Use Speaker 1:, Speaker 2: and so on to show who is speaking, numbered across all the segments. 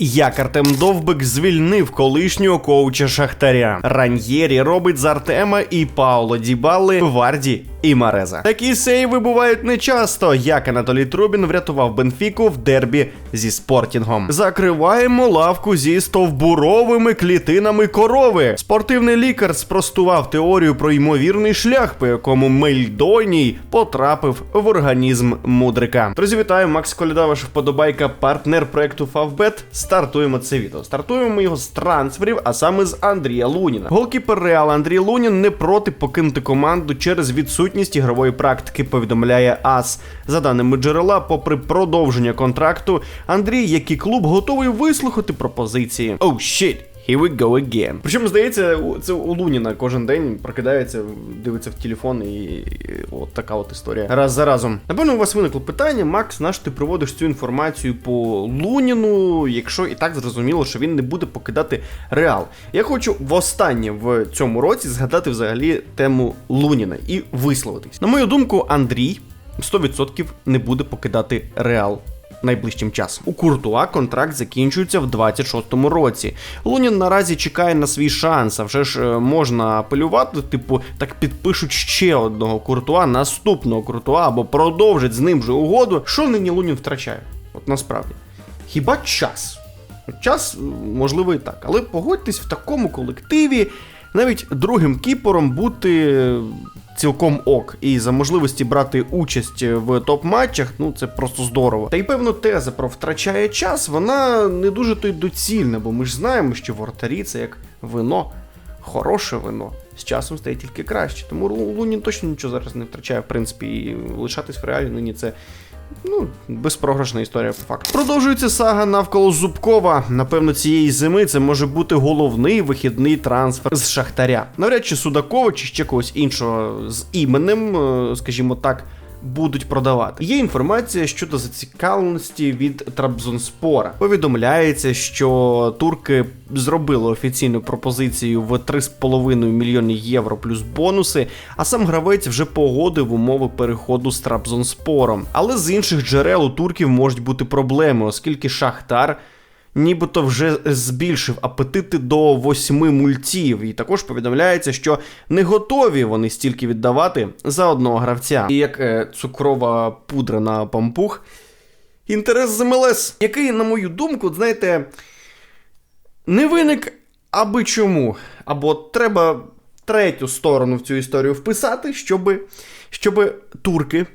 Speaker 1: Як Артем Довбик звільнив колишнього коуча Шахтаря. Раньєрі робить з Артема і Пауло Дібали Варді і Мареза. Такі сейви бувають нечасто, як Анатолій Трубін врятував Бенфіку в дербі зі спортінгом. Закриваємо лавку зі стовбуровими клітинами корови. Спортивний лікар спростував теорію про ймовірний шлях, по якому Мельдоній потрапив в організм мудрика. Друзі, вітаю, Макс Коляда, ваша вподобайка, партнер проекту Фавбет. Стартуємо це відео. Стартуємо ми його з трансферів, а саме з Андрія Луніна. Голкіпер Реал Андрій Лунін не проти покинути команду через відсутність ігрової практики. Повідомляє АС. За даними джерела, попри продовження контракту, Андрій, як і клуб, готовий вислухати пропозиції. Oh shit! Here we go again. Причому, здається, це у Луніна кожен день прокидається, дивиться в телефон і, от така от історія. Раз за разом. Напевно, у вас виникло питання, Макс, наш ти проводиш цю інформацію по Луніну, якщо і так зрозуміло, що він не буде покидати Реал. Я хочу востаннє в цьому році згадати взагалі тему Луніна і висловитись. На мою думку, Андрій 100% не буде покидати Реал найближчим часом. У Куртуа контракт закінчується в 26-му році. Лунін наразі чекає на свій шанс, а вже ж е, можна апелювати, типу, так підпишуть ще одного Куртуа, наступного Куртуа, або продовжать з ним же угоду. Що нині Лунін втрачає? От насправді. Хіба час? Час, можливо, і так. Але погодьтесь в такому колективі навіть другим кіпором бути цілком ок. І за можливості брати участь в топ-матчах, ну це просто здорово. Та й певно, теза про втрачає час, вона не дуже то й доцільна, бо ми ж знаємо, що вортарі це як вино, хороше вино. З часом стає тільки краще. Тому Лу- Лунін точно нічого зараз не втрачає, в принципі, і лишатись в реалі нині це Ну, безпрограшна історія по факту. Продовжується сага навколо Зубкова. Напевно, цієї зими це може бути головний вихідний трансфер з Шахтаря. Навряд чи Судакова чи ще когось іншого з іменем, е, скажімо так. Будуть продавати. Є інформація щодо зацікавленості від Трабзонспора. Повідомляється, що турки зробили офіційну пропозицію в 3,5 мільйони євро плюс бонуси, а сам гравець вже погодив умови переходу з Трабзонспором. Але з інших джерел у турків можуть бути проблеми, оскільки Шахтар нібито вже збільшив апетити до восьми мультів. І також повідомляється, що не готові вони стільки віддавати за одного гравця. І як е, цукрова пудра на пампух. Інтерес з МЛС, який, на мою думку, знаєте, не виник аби чому. Або треба третю сторону в цю історію вписати, щоби, щоби турки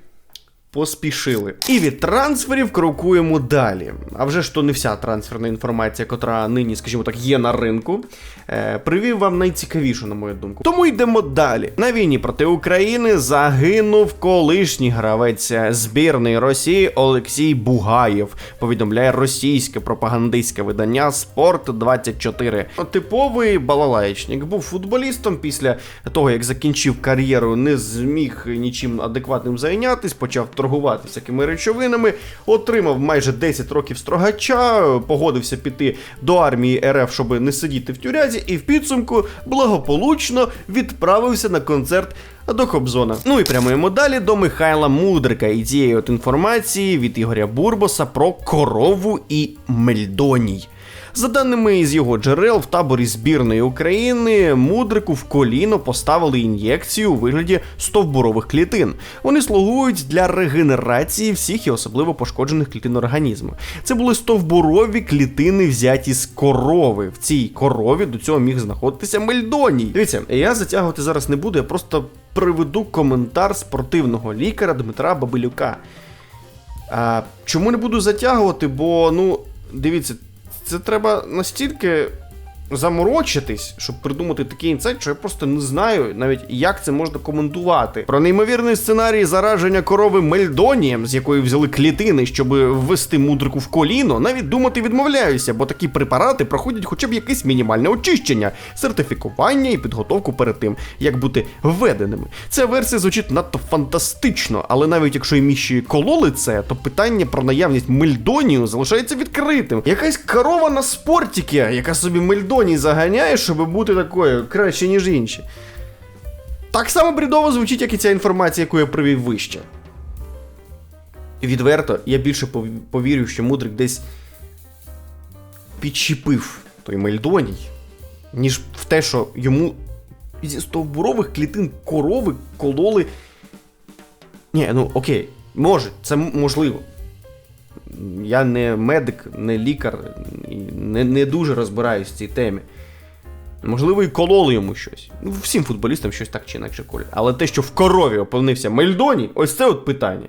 Speaker 1: поспішили. І від трансферів крокуємо далі. А вже ж то не вся трансферна інформація, котра нині, скажімо так, є на ринку. Е, привів вам найцікавішу, на мою думку. Тому йдемо далі. На війні проти України загинув колишній гравець збірної Росії Олексій Бугаєв. Повідомляє російське пропагандистське видання Спорт 24 Типовий балалаєчник був футболістом після того, як закінчив кар'єру, не зміг нічим адекватним зайнятись, почав торгувати всякими речовинами, отримав майже 10 років строгача, погодився піти до армії РФ, щоб не сидіти в тюрязі, і в підсумку благополучно відправився на концерт. До Кобзона. Ну і прямуємо далі до Михайла Мудрика і цієї от інформації від Ігоря Бурбоса про корову і Мельдоній. За даними із його джерел, в таборі збірної України мудрику в коліно поставили ін'єкцію у вигляді стовбурових клітин. Вони слугують для регенерації всіх і особливо пошкоджених клітин організму. Це були стовбурові клітини, взяті з корови. В цій корові до цього міг знаходитися мельдоній. Дивіться, я затягувати зараз не буду, я просто приведу коментар спортивного лікаря Дмитра Бабилюка. А, чому не буду затягувати? Бо, ну, дивіться, це треба настільки заморочитись, щоб придумати такий інсайт, що я просто не знаю навіть як це можна коментувати. Про неймовірний сценарій зараження корови Мельдонієм, з якої взяли клітини, щоб ввести мудрику в коліно, навіть думати відмовляюся, бо такі препарати проходять хоча б якесь мінімальне очищення, сертифікування і підготовку перед тим, як бути введеними. Ця версія звучить надто фантастично, але навіть якщо і міші кололи це, то питання про наявність мельдонію залишається відкритим. Якась корова на спортіки, яка собі мельдоній заганяє, щоб бути такою краще, ніж інші. Так само брідово звучить, як і ця інформація, яку я привів вище. Відверто, я більше повірю, що мудрик десь підчепив той Мельдоній, ніж в те, що йому зі стовбурових клітин корови кололи. Ні, ну окей, може, це можливо. Я не медик, не лікар, не, не дуже розбираюсь в цій темі. Можливо, і кололи йому щось. Ну, всім футболістам щось так чи інакше колять. Але те, що в корові опинився Мельдоні, ось це от питання.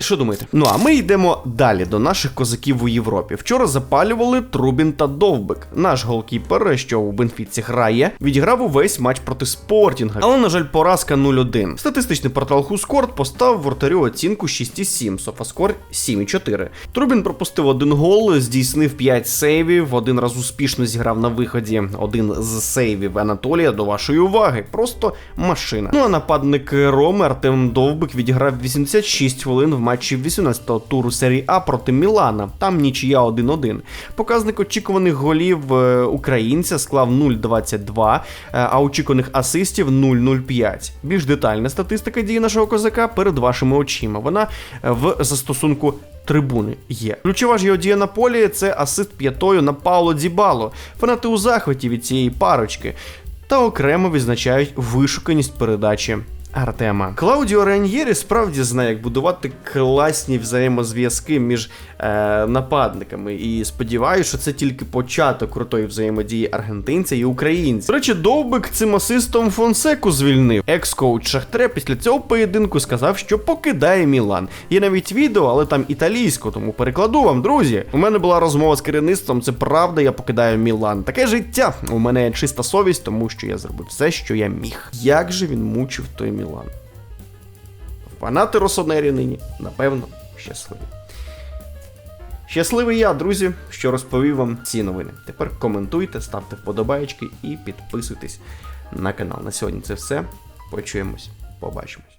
Speaker 1: Що думаєте? Ну а ми йдемо далі до наших козаків у Європі. Вчора запалювали Трубін та Довбик. Наш голкіпер, що у Бенфіці грає, відіграв увесь матч проти Спортінга. Але, на жаль, поразка 0-1. Статистичний портал Хускорт поставив вратарю оцінку 6,7, Софаскор 7,4. Трубін пропустив один гол, здійснив 5 сейвів, один раз успішно зіграв на виході. Один з сейвів Анатолія до вашої уваги. Просто машина. Ну а нападник Роми Артем Довбик відіграв 86 хвилин в матчі 18-го туру серії А проти Мілана. Там нічия 1-1. Показник очікуваних голів е, українця склав 0,22, е, а очікуваних асистів 0,05. Більш детальна статистика дії нашого козака перед вашими очима. Вона е, в застосунку. Трибуни є. Ключова ж його дія на полі це асист п'ятою на Пауло Дібало. Фанати у захваті від цієї парочки. Та окремо відзначають вишуканість передачі Артема. Клаудіо Раньєрі справді знає, як будувати класні взаємозв'язки між е, нападниками. І сподіваюся, що це тільки початок крутої взаємодії аргентинця і українця. До речі, Довбик цим асистом Фонсеку звільнив. Екс-коуч Шахтаря після цього поєдинку сказав, що покидає Мілан. Є навіть відео, але там італійсько, тому перекладу вам, друзі. У мене була розмова з керівництвом. Це правда, я покидаю Мілан. Таке життя. У мене чиста совість, тому що я зробив все, що я міг. Як же він мучив той Мілан? Фанати Росонері нині, напевно, щасливі. Щасливий я, друзі, що розповів вам ці новини. Тепер коментуйте, ставте вподобайки і підписуйтесь на канал. На сьогодні це все. Почуємось, побачимось.